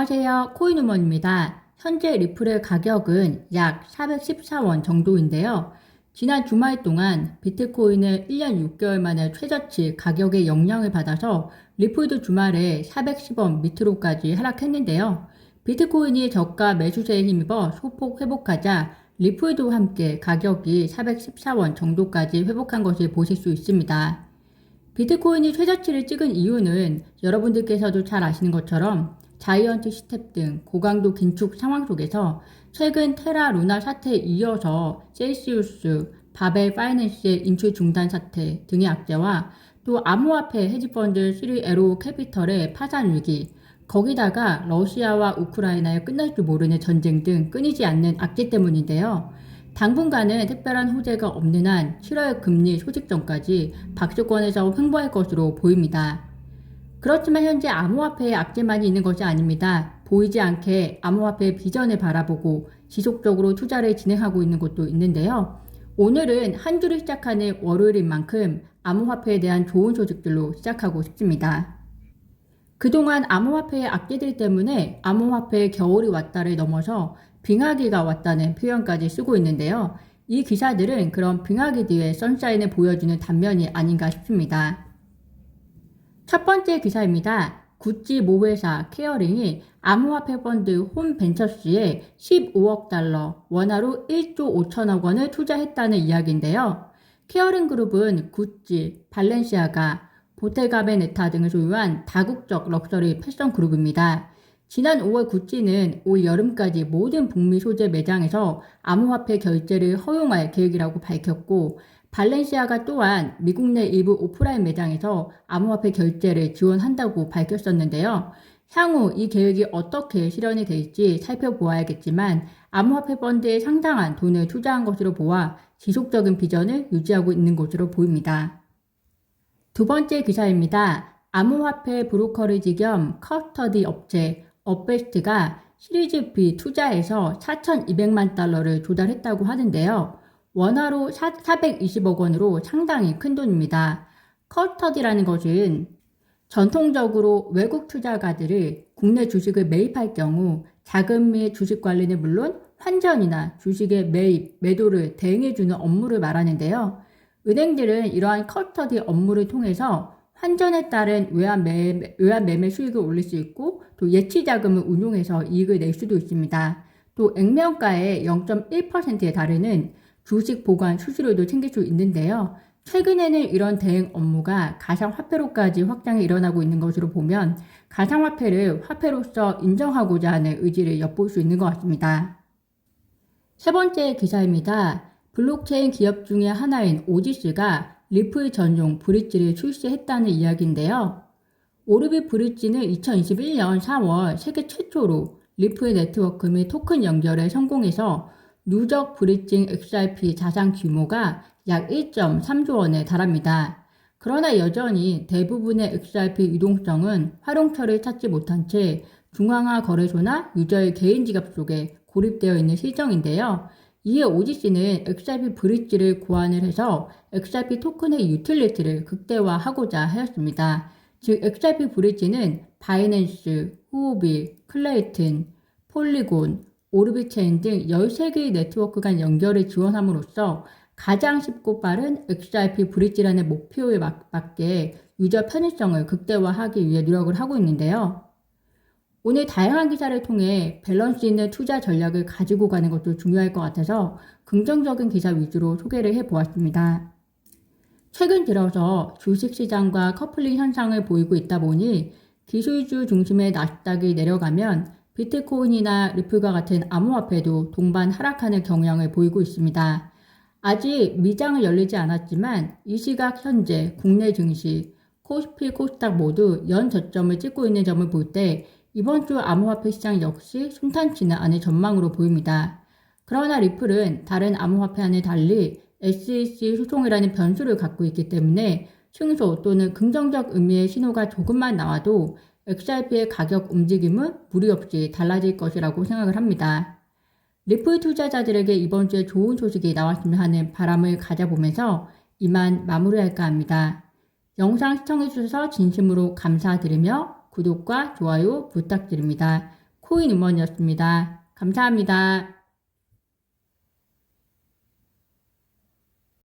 안녕하세요. 코인우먼입니다. 현재 리플의 가격은 약 414원 정도인데요. 지난 주말 동안 비트코인은 1년 6개월 만에 최저치 가격의 영향을 받아서 리플도 주말에 410원 밑으로까지 하락했는데요. 비트코인이 저가 매수세에 힘입어 소폭 회복하자 리플도 함께 가격이 414원 정도까지 회복한 것을 보실 수 있습니다. 비트코인이 최저치를 찍은 이유는 여러분들께서도 잘 아시는 것처럼 자이언트 시텝 등 고강도 긴축 상황 속에서 최근 테라 루나 사태에 이어서 셀시우스, 바벨 파이낸스의 인출 중단 사태 등의 악재와 또 암호화폐 헤지펀드 3에로 캐피털의 파산 위기, 거기다가 러시아와 우크라이나의 끝날 줄 모르는 전쟁 등 끊이지 않는 악재 때문인데요. 당분간은 특별한 호재가 없는 한 7월 금리 소식 전까지 박수권에서 횡보할 것으로 보입니다. 그렇지만 현재 암호화폐의 악재만이 있는 것이 아닙니다. 보이지 않게 암호화폐의 비전을 바라보고 지속적으로 투자를 진행하고 있는 곳도 있는데요. 오늘은 한 주를 시작하는 월요일인 만큼 암호화폐에 대한 좋은 소식들로 시작하고 싶습니다. 그동안 암호화폐의 악재들 때문에 암호화폐의 겨울이 왔다를 넘어서 빙하기가 왔다는 표현까지 쓰고 있는데요. 이 기사들은 그런 빙하기 뒤에 선샤인을 보여주는 단면이 아닌가 싶습니다. 첫 번째 기사입니다. 구찌 모회사 케어링이 암호화폐 펀드 홈벤처스에 15억 달러, 원화로 1조 5천억 원을 투자했다는 이야기인데요. 케어링 그룹은 구찌, 발렌시아가, 보테가베네타 등을 소유한 다국적 럭셔리 패션 그룹입니다. 지난 5월 구찌는 올 여름까지 모든 북미 소재 매장에서 암호화폐 결제를 허용할 계획이라고 밝혔고, 발렌시아가 또한 미국 내 일부 오프라인 매장에서 암호화폐 결제를 지원한다고 밝혔었는데요. 향후 이 계획이 어떻게 실현이 될지 살펴보아야겠지만 암호화폐 펀드에 상당한 돈을 투자한 것으로 보아 지속적인 비전을 유지하고 있는 것으로 보입니다. 두 번째 기사입니다. 암호화폐 브로커리지 겸 커스터디 업체 업베스트가 시리즈 B 투자에서 4,200만 달러를 조달했다고 하는데요. 원화로 420억 원으로 상당히 큰 돈입니다. 커스터디라는 것은 전통적으로 외국 투자가들을 국내 주식을 매입할 경우 자금 및 주식 관리는 물론 환전이나 주식의 매입, 매도를 대행해주는 업무를 말하는데요. 은행들은 이러한 커스터디 업무를 통해서 환전에 따른 외환 매매, 외환 매매 수익을 올릴 수 있고 또 예치 자금을 운용해서 이익을 낼 수도 있습니다. 또 액면가의 0.1%에 달하는 주식 보관 수수료도 챙길 수 있는데요. 최근에는 이런 대행 업무가 가상화폐로까지 확장이 일어나고 있는 것으로 보면 가상화폐를 화폐로서 인정하고자 하는 의지를 엿볼 수 있는 것 같습니다. 세 번째 기사입니다. 블록체인 기업 중의 하나인 오지스가 리플 전용 브릿지를 출시했다는 이야기인데요. 오르비 브릿지는 2021년 4월 세계 최초로 리플 네트워크 및 토큰 연결에 성공해서 누적 브릿징 XRP 자산 규모가 약 1.3조 원에 달합니다. 그러나 여전히 대부분의 XRP 유동성은 활용처를 찾지 못한 채 중앙화 거래소나 유저의 개인 지갑 속에 고립되어 있는 실정인데요. 이에 오지씨는 XRP 브릿지를 고안을 해서 XRP 토큰의 유틸리티를 극대화하고자 하였습니다. 즉 XRP 브릿지는 바이낸스, 후오비, 클레이튼, 폴리곤, 오르비 체인 등 13개의 네트워크 간 연결을 지원함으로써 가장 쉽고 빠른 XRP 브릿지라는 목표에 맞게 유저 편의성을 극대화하기 위해 노력을 하고 있는데요. 오늘 다양한 기사를 통해 밸런스 있는 투자 전략을 가지고 가는 것도 중요할 것 같아서 긍정적인 기사 위주로 소개를 해 보았습니다. 최근 들어서 주식시장과 커플링 현상을 보이고 있다 보니 기술주 중심의 나스닥이 내려가면 비트코인이나 리플과 같은 암호화폐도 동반 하락하는 경향을 보이고 있습니다. 아직 미장을 열리지 않았지만 이 시각 현재 국내 증시, 코스피, 코스닥 모두 연 저점을 찍고 있는 점을 볼 때 이번 주 암호화폐 시장 역시 순탄치는 않은 전망으로 보입니다. 그러나 리플은 다른 암호화폐와는 달리 SEC 소송이라는 변수를 갖고 있기 때문에 승소 또는 긍정적 의미의 신호가 조금만 나와도 XRP의 가격 움직임은 무리 없이 달라질 것이라고 생각을 합니다. 리플 투자자들에게 이번 주에 좋은 소식이 나왔으면 하는 바람을 가져보면서 이만 마무리할까 합니다. 영상 시청해주셔서 진심으로 감사드리며 구독과 좋아요 부탁드립니다. 코인 음원이었습니다. 감사합니다.